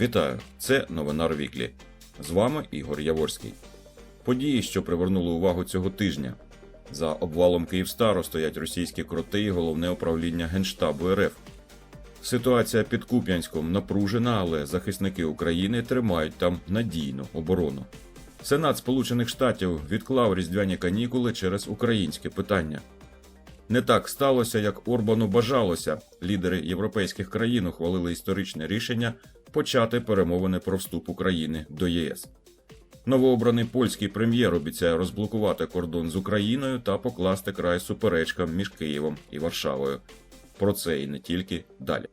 Вітаю! Це новина Віклі. З вами Ігор Яворський. Події, що привернули увагу цього тижня. За обвалом Київстару стоять російські кроти і головне управління Генштабу РФ. Ситуація під Куп'янськом напружена, але захисники України тримають там надійну оборону. Сенат Сполучених Штатів відклав різдвяні канікули через українське питання. Не так сталося, як Орбану бажалося. Лідери європейських країн ухвалили історичне рішення почати перемовини про вступ України до ЄС. Новообраний польський прем'єр обіцяє розблокувати кордон з Україною та покласти край суперечкам між Києвом і Варшавою. Про це і не тільки далі.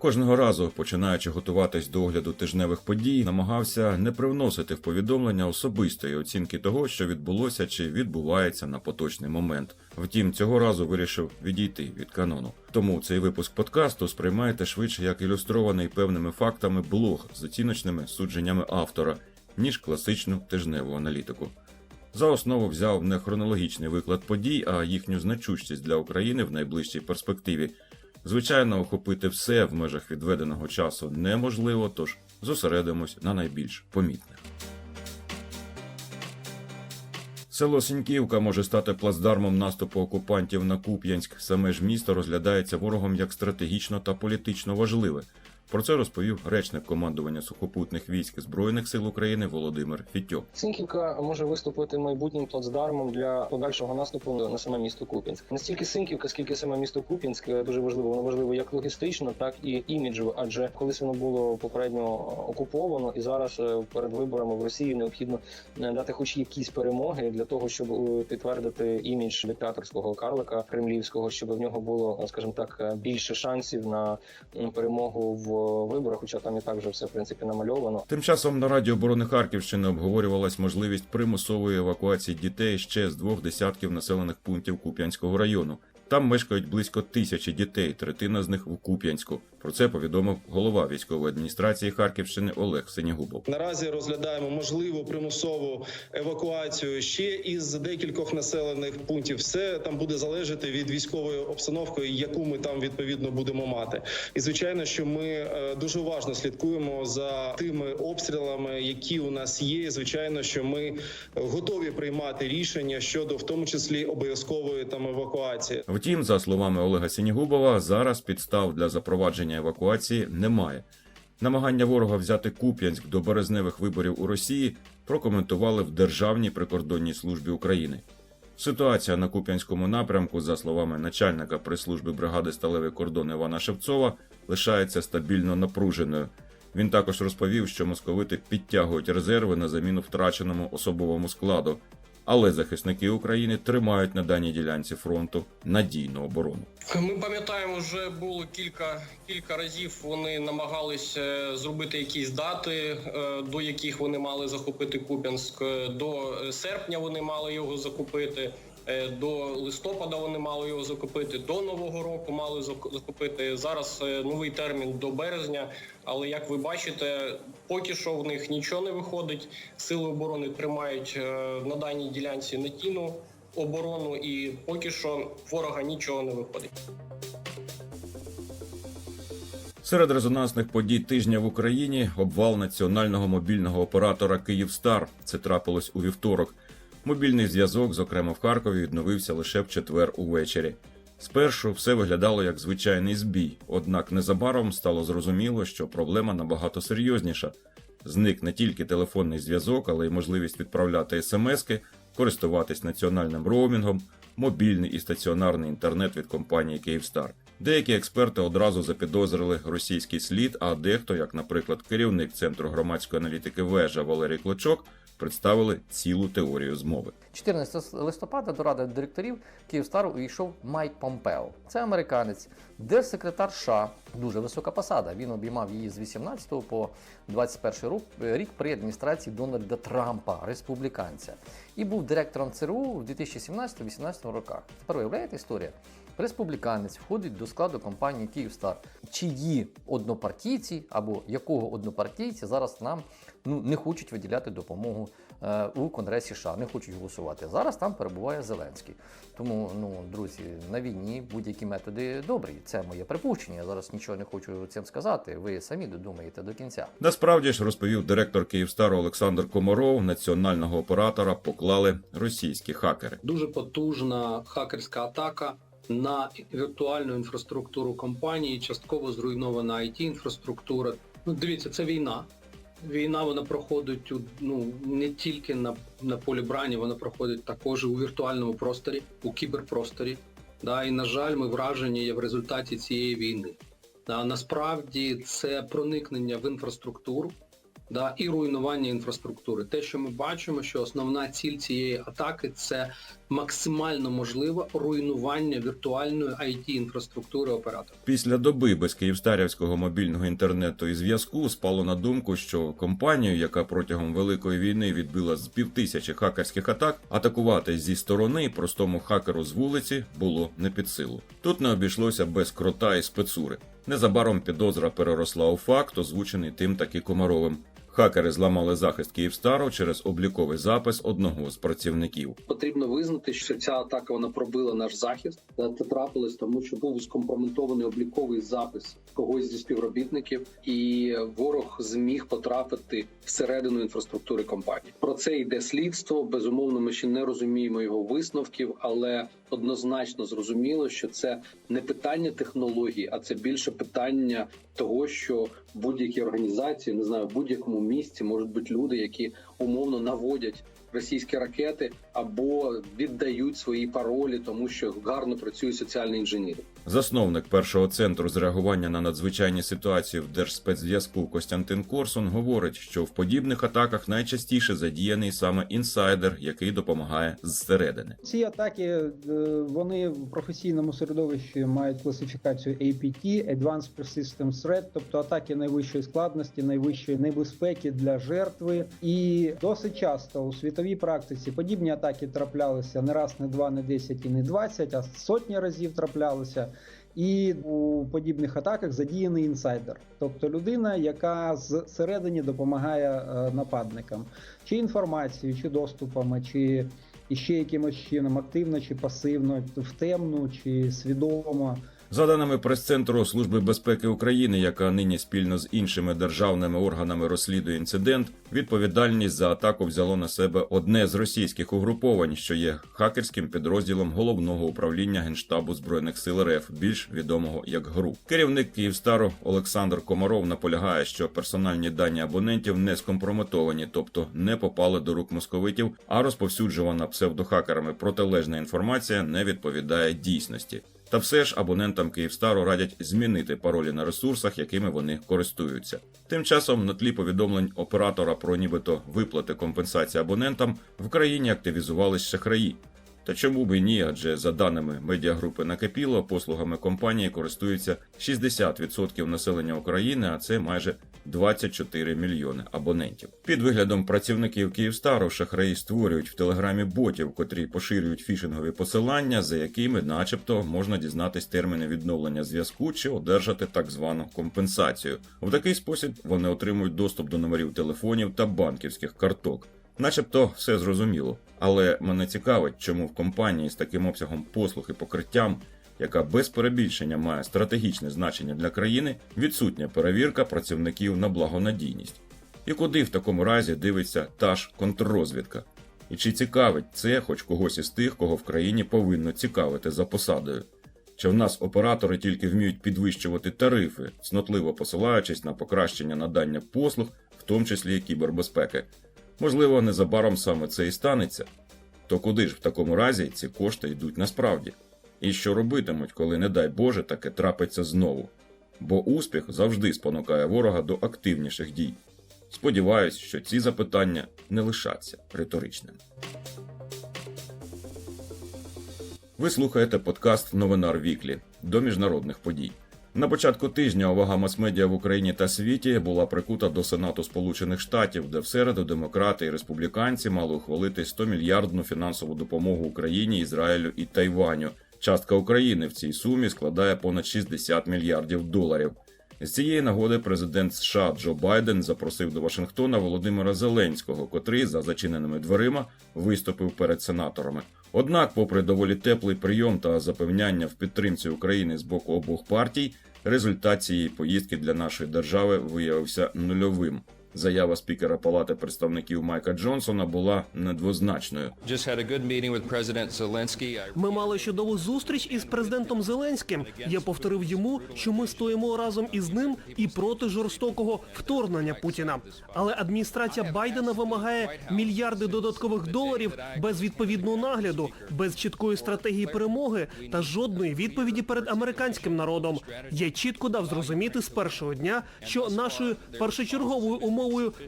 Кожного разу, починаючи готуватись до огляду тижневих подій, намагався не привносити в повідомлення особистої оцінки того, що відбулося чи відбувається на поточний момент. Втім, цього разу вирішив відійти від канону. Тому цей випуск подкасту сприймайте швидше як ілюстрований певними фактами блог з оціночними судженнями автора, ніж класичну тижневу аналітику. За основу взяв не хронологічний виклад подій, а їхню значущість для України в найближчій перспективі. Звичайно, охопити все в межах відведеного часу неможливо, тож зосередимось на найбільш помітних. Село Сіньківка може стати плацдармом наступу окупантів на Куп'янськ. Саме ж місто розглядається ворогом як стратегічно та політично важливе. Про це розповів речник командування сухопутних військ Збройних сил України Володимир Фітьок. Синківка може виступити майбутнім плацдармом для подальшого наступу на саме місто Куп'янськ. Не стільки Синківка, скільки саме місто Куп'янськ е, дуже важливо. Воно важливо як логістично, так і іміджево. Адже колись воно було попередньо окуповано, і зараз е, перед виборами в Росії необхідно е, дати хоч якісь перемоги для того, щоб підтвердити імідж диктаторського карлика кремлівського, щоб в нього було, скажімо так, більше шансів на перемогу в виборах. Хоча там і так вже все в принципі намальовано. Тим часом на Раді оборони Харківщини обговорювалась можливість примусової евакуації дітей ще з двох десятків населених пунктів Куп'янського району. Там мешкають близько тисячі дітей, третина з них в Куп'янську. Про це повідомив голова військової адміністрації Харківщини Олег Синягубов. Наразі розглядаємо можливу примусову евакуацію ще із декількох населених пунктів. Все там буде залежати від військової обстановки, яку ми там відповідно будемо мати. І звичайно, що ми е, дуже уважно слідкуємо за тими обстрілами, які у нас є. І, Звичайно, що ми готові приймати рішення щодо в тому числі обов'язкової там евакуації. Втім, за словами Олега Синягубова, зараз підстав для запровадження евакуації немає. Намагання ворога взяти Куп'янськ до березневих виборів у Росії прокоментували в Державній прикордонній службі України. Ситуація на Куп'янському напрямку, за словами начальника прес-служби бригади Сталевий кордон Івана Шевцова, лишається стабільно напруженою. Він також розповів, що московити підтягують резерви на заміну втраченому особовому складу, але захисники України тримають на даній ділянці фронту надійну оборону. Ми пам'ятаємо, вже було кілька кілька разів. Вони намагалися зробити якісь дати, е, до яких вони мали захопити Куп'янськ. Е, До серпня вони мали його закупити. е, До листопада вони мали його закупити. До нового року мали зак- закупити. Зараз новий термін до березня. Але як ви бачите, поки що в них нічого не виходить. Сили оборони тримають е, на даній ділянці надійну оборону, і поки що ворога нічого не виходить. Серед резонансних подій тижня в Україні обвал національного мобільного оператора Київстар. Це трапилось у вівторок. Мобільний зв'язок, зокрема в Харкові, відновився лише в четвер увечері. Спершу все виглядало як звичайний збій, однак незабаром стало зрозуміло, що проблема набагато серйозніша. Зник не тільки телефонний зв'язок, але й можливість відправляти смски, користуватись національним роумінгом, мобільний і стаціонарний інтернет від компанії Київстар. Деякі експерти одразу запідозрили російський слід, а дехто, як, наприклад, керівник центру громадської аналітики вежа Валерій Клочок, представили цілу теорію змови. 14 листопада до ради директорів Київстару увійшов Майк Помпео. Це американець, держсекретар США, дуже висока посада. Він обіймав її з 18 по 21 рік, при адміністрації Дональда Трампа, республіканця, і був директором ЦРУ в 2017-2018 роках. Тепер виявляєте історія? Республіканець входить до складу компанії Київстар. Чиї однопартійці або якого однопартійці зараз нам ну не хочуть виділяти допомогу е, у Конгресі США, не хочуть голосувати. Зараз там перебуває Зеленський. Тому, ну друзі, на війні будь-які методи добрі. Це моє припущення. Я зараз нічого не хочу цим сказати. Ви самі додумаєте до кінця. Насправді ж розповів директор Київстару Олександр Комаров, національного оператора поклали російські хакери. дуже потужна хакерська атака на віртуальну інфраструктуру компанії, частково зруйнована it інфраструктура. Ну, дивіться, це війна. Війна вона проходить ну не тільки на, на полі брані, вона проходить також у віртуальному просторі, у кіберпросторі. Да, і на жаль, ми вражені є в результаті цієї війни. Да, насправді це проникнення в інфраструктуру да, і руйнування інфраструктури. Те, що ми бачимо, що основна ціль цієї атаки це максимально можливе руйнування віртуальної it інфраструктури оператора. Після доби без київстарівського мобільного інтернету і зв'язку спало на думку, що компанію, яка протягом великої війни відбила з півтисячі хакерських атак, атакувати зі сторони простому хакеру з вулиці було не під силу. Тут не обійшлося без крота і спецури. Незабаром підозра переросла у факт, озвучений тим таки Комаровим. Хакери зламали захист Київстару через обліковий запис одного з працівників. Потрібно визнати, що ця атака вона пробила наш захист. Це трапилось, тому що був скомпрометований обліковий запис когось зі співробітників, і ворог зміг потрапити всередину інфраструктури компанії. Про це йде слідство. Безумовно, ми ще не розуміємо його висновків, але однозначно зрозуміло, що це не питання технології, а це більше питання того, що будь-які організації, не знаю, в будь-якому місці можуть бути люди, які умовно наводять російські ракети або віддають свої паролі, тому що гарно працює соціальний інженер. Засновник першого центру з реагування на надзвичайні ситуації в Держспецзв'язку Костянтин Корсун говорить, що в подібних атаках найчастіше задіяний саме інсайдер, який допомагає зсередини. Ці атаки е, вони в професійному середовищі мають класифікацію APT – Advanced Persistent Threat, тобто атаки найвищої складності, найвищої небезпеки для жертви. І досить часто у світовій практиці подібні атаки траплялися не раз, не два, не 10 і не 20, а сотні разів траплялися. І у подібних атаках задіяний інсайдер, тобто людина, яка зсередині допомагає е, нападникам, чи інформацією, чи доступами, чи іще якимось чином активно чи пасивно, в темну чи свідомо. За даними прес-центру Служби безпеки України, яка нині спільно з іншими державними органами розслідує інцидент, відповідальність за атаку взяло на себе одне з російських угруповань, що є хакерським підрозділом головного управління генштабу збройних сил РФ, більш відомого як ГРУ. Керівник Київстару Олександр Комаров наполягає, що персональні дані абонентів не скомпрометовані, тобто не попали до рук московитів, а розповсюджувана псевдохакерами протилежна інформація не відповідає дійсності. Та все ж абонентам Київстару радять змінити паролі на ресурсах, якими вони користуються. Тим часом на тлі повідомлень оператора про нібито виплати компенсації абонентам в країні активізувались шахраї. Та чому б і ні? Адже за даними медіагрупи Накипіло, послугами компанії користуються 60% населення України, а це майже 24 мільйони абонентів. Під виглядом працівників Київстару шахраї створюють в телеграмі ботів, котрі поширюють фішингові посилання, за якими, начебто, можна дізнатись терміни відновлення зв'язку чи одержати так звану компенсацію. В такий спосіб вони отримують доступ до номерів телефонів та банківських карток. Начебто все зрозуміло, але мене цікавить, чому в компанії з таким обсягом послуг і покриттям, яка без перебільшення має стратегічне значення для країни, відсутня перевірка працівників на благонадійність. І куди в такому разі дивиться та ж контррозвідка? І чи цікавить це хоч когось із тих, кого в країні повинно цікавити за посадою? Чи в нас оператори тільки вміють підвищувати тарифи, цнотливо посилаючись на покращення надання послуг, в тому числі кібербезпеки? Можливо, незабаром саме це і станеться. То куди ж в такому разі ці кошти йдуть насправді? І що робитимуть, коли, не дай Боже, таке трапиться знову? Бо успіх завжди спонукає ворога до активніших дій. Сподіваюсь, що ці запитання не лишаться риторичними. Ви слухаєте подкаст Новинар Віклі до міжнародних подій. На початку тижня увага мас-медіа в Україні та світі була прикута до Сенату Сполучених Штатів, де в середу демократи і республіканці мали ухвалити 100 мільярдну фінансову допомогу Україні, Ізраїлю і Тайваню. Частка України в цій сумі складає понад 60 мільярдів доларів. З цієї нагоди президент США Джо Байден запросив до Вашингтона Володимира Зеленського, котрий за зачиненими дверима виступив перед сенаторами. Однак, попри доволі теплий прийом та запевняння в підтримці України з боку обох партій, результат цієї поїздки для нашої держави виявився нульовим. Заява спікера Палати представників Майка Джонсона була недвозначною. Ми мали чудову зустріч із президентом Зеленським. Я повторив йому, що ми стоїмо разом із ним і проти жорстокого вторгнення Путіна. Але адміністрація Байдена вимагає мільярди додаткових доларів без відповідного нагляду, без чіткої стратегії перемоги та жодної відповіді перед американським народом. Я чітко дав зрозуміти з першого дня, що нашою першочерговою умовою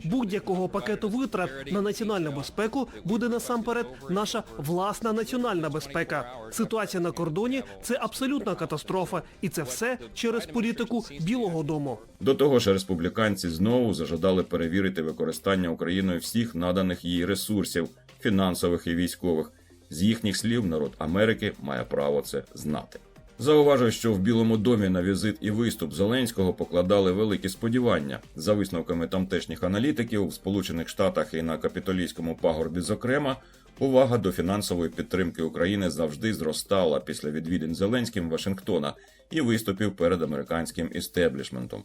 будь-якого пакету витрат на національну безпеку буде насамперед наша власна національна безпека. Ситуація на кордоні це абсолютна катастрофа, і це все через політику Білого Дому. До того ж, республіканці знову зажадали перевірити використання Україною всіх наданих їй ресурсів, фінансових і військових. З їхніх слів, народ Америки має право це знати. Зауважую, що в Білому домі на візит і виступ Зеленського покладали великі сподівання. За висновками тамтешніх аналітиків в Сполучених Штатах і на капітолійському пагорбі, зокрема, увага до фінансової підтримки України завжди зростала після відвідин Зеленським Вашингтона і виступів перед американським істеблішментом.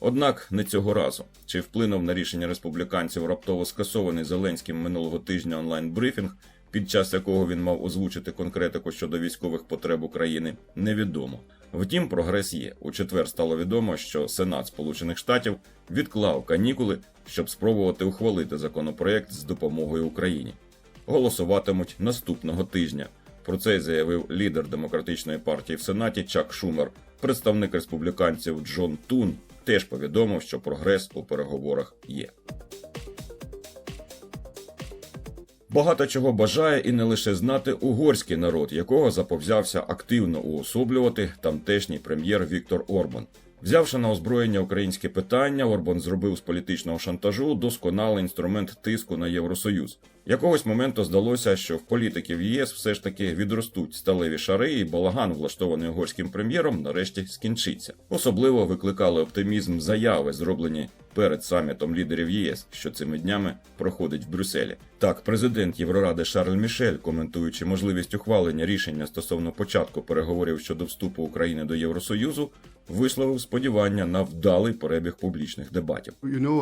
Однак не цього разу. Чи вплинув на рішення республіканців раптово скасований Зеленським минулого тижня онлайн-брифінг, під час якого він мав озвучити конкретику щодо військових потреб України, невідомо. Втім, прогрес є. У четвер стало відомо, що Сенат Сполучених Штатів відклав канікули, щоб спробувати ухвалити законопроект з допомогою Україні. Голосуватимуть наступного тижня. Про це заявив лідер демократичної партії в Сенаті Чак Шумер. Представник республіканців Джон Тун теж повідомив, що прогрес у переговорах є. Багато чого бажає і не лише знати угорський народ, якого заповзявся активно уособлювати тамтешній прем'єр Віктор Орбан. Взявши на озброєння українське питання, Орбан зробив з політичного шантажу досконалий інструмент тиску на Євросоюз. Якогось моменту здалося, що в політиків ЄС все ж таки відростуть сталеві шари, і балаган, влаштований угорським прем'єром, нарешті скінчиться. Особливо викликали оптимізм заяви, зроблені перед самітом лідерів ЄС, що цими днями проходить в Брюсселі. Так, президент Євроради Шарль Мішель, коментуючи можливість ухвалення рішення стосовно початку переговорів щодо вступу України до Євросоюзу, висловив сподівання на вдалий перебіг публічних дебатів. Uh,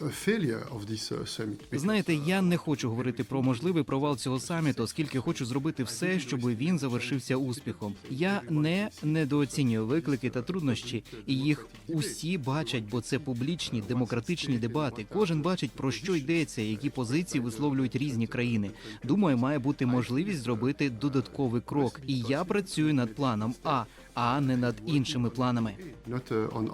uh. Знаєте, я не хочу говорити про можливий провал цього саміту, оскільки хочу зробити все, щоб він завершився успіхом. Я не недооцінюю виклики та труднощі, і їх усі бачать, бо це публічні демократичні дебати. Кожен бачить про що йдеться, які позиції висловлюють різні країни. Думаю, має бути можливість зробити додатковий крок. І я працюю над планом А, а не над іншими планами. Uh, on.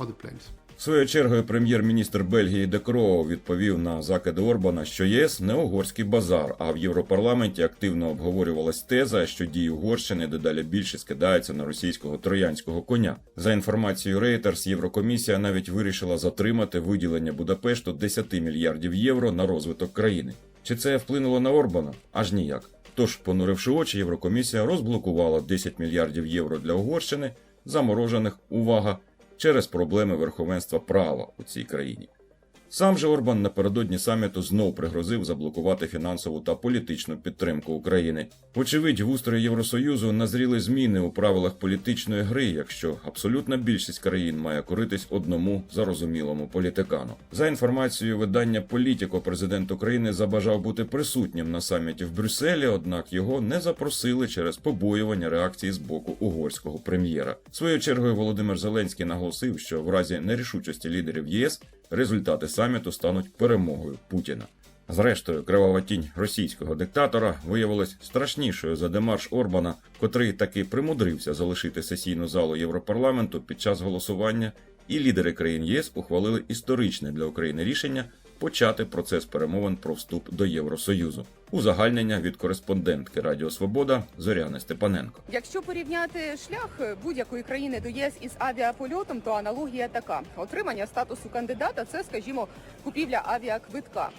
Своєю чергою прем'єр-міністр Бельгії Де Кроо відповів на закиди Орбана, що ЄС не угорський базар, а в Європарламенті активно обговорювалась теза, що дії Угорщини дедалі більше скидаються на російського троянського коня. За інформацією Reuters, Єврокомісія навіть вирішила затримати виділення Будапешту 10 мільярдів євро на розвиток країни. Чи це вплинуло на Орбана? Аж ніяк. Тож, понуривши очі, Єврокомісія розблокувала 10 мільярдів євро для Угорщини, заморожених увага через проблеми верховенства права у цій країні. Сам же Орбан напередодні саміту знов пригрозив заблокувати фінансову та політичну підтримку України. Вочевидь, в устрої Євросоюзу назріли зміни у правилах політичної гри, якщо абсолютна більшість країн має коритись одному зарозумілому політикану. За інформацією видання Політіко, президент України забажав бути присутнім на саміті в Брюсселі, однак його не запросили через побоювання реакції з боку угорського прем'єра. Своєю чергою Володимир Зеленський наголосив, що в разі нерішучості лідерів ЄС результати саміту стануть перемогою Путіна. Зрештою, кривава тінь російського диктатора виявилась страшнішою за демарш Орбана, котрий таки примудрився залишити сесійну залу Європарламенту під час голосування, і лідери країн ЄС ухвалили історичне для України рішення почати процес перемовин про вступ до Євросоюзу. Узагальнення від кореспондентки Радіо Свобода Зоряни Степаненко. Якщо порівняти шлях будь-якої країни до ЄС із авіапольотом, то аналогія така: отримання статусу кандидата це, скажімо, купівля авіаквитка.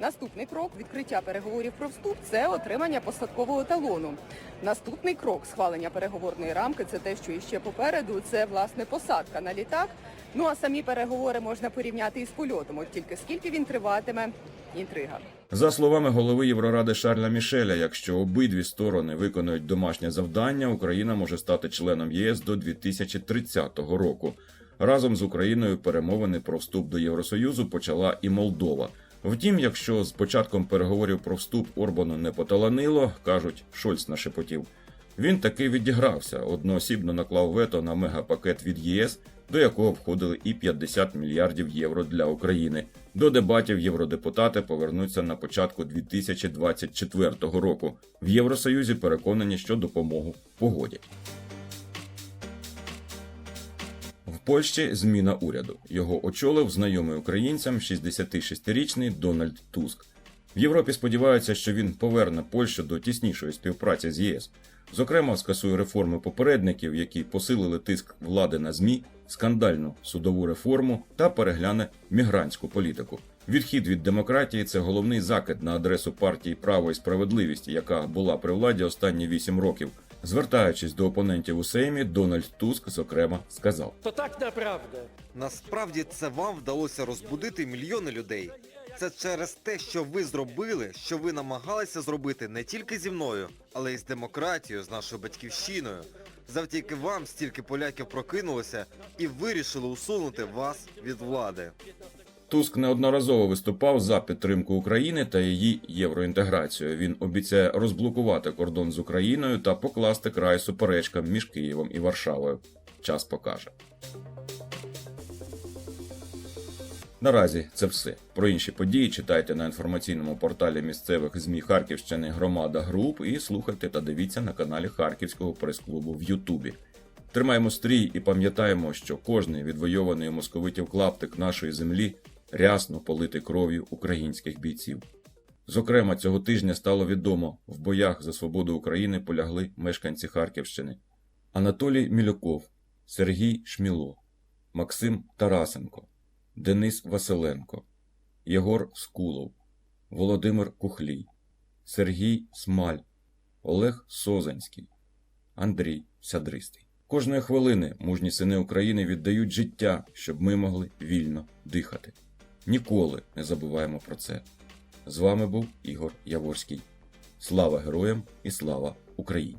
Наступний крок відкриття переговорів про вступ це отримання посадкового талону. Наступний крок схвалення переговорної рамки це те, що іще попереду. Це власне посадка на літак. Ну а самі переговори можна порівняти із польотом. От тільки скільки він триватиме, інтрига. За словами голови Євроради Шарля Мішеля, якщо обидві сторони виконують домашнє завдання, Україна може стати членом єС до 2030 року. Разом з Україною перемовини про вступ до Євросоюзу почала і Молдова. Втім, якщо з початком переговорів про вступ Орбану не поталанило, кажуть, Шольц нашепотів. Він таки відігрався, одноосібно наклав вето на мегапакет від ЄС, до якого входили і 50 мільярдів євро для України. До дебатів євродепутати повернуться на початку 2024 року. В Євросоюзі переконані, що допомогу погодять. В Польщі зміна уряду. Його очолив знайомий українцям 66-річний Дональд Туск. В Європі сподіваються, що він поверне Польщу до тіснішої співпраці з ЄС. Зокрема, скасує реформи попередників, які посилили тиск влади на ЗМІ, скандальну судову реформу та перегляне мігрантську політику. Відхід від демократії це головний закид на адресу партії Право і справедливість, яка була при владі останні вісім років. Звертаючись до опонентів у Сеймі, Дональд Туск, зокрема, сказав: То так неправда. Насправді це вам вдалося розбудити мільйони людей. Це через те, що ви зробили, що ви намагалися зробити не тільки зі мною, але й з демократією, з нашою батьківщиною. Завдяки вам стільки поляків прокинулося і вирішили усунути вас від влади. Туск неодноразово виступав за підтримку України та її євроінтеграцію. Він обіцяє розблокувати кордон з Україною та покласти край суперечкам між Києвом і Варшавою. Час покаже. Наразі це все. Про інші події читайте на інформаційному порталі місцевих ЗМІ Харківщини Громада Груп і слухайте та дивіться на каналі Харківського прес-клубу в Ютубі. Тримаємо стрій і пам'ятаємо, що кожний відвойований московитів клаптик нашої землі рясно политий кров'ю українських бійців. Зокрема, цього тижня стало відомо, в боях за свободу України полягли мешканці Харківщини Анатолій Мілюков, Сергій Шміло, Максим Тарасенко, Денис Василенко, Єгор Скулов, Володимир Кухлій, Сергій Смаль, Олег Созанський, Андрій Сядристий. Кожної хвилини мужні сини України віддають життя, щоб ми могли вільно дихати. Ніколи не забуваємо про це. З вами був Ігор Яворський. Слава героям і слава Україні!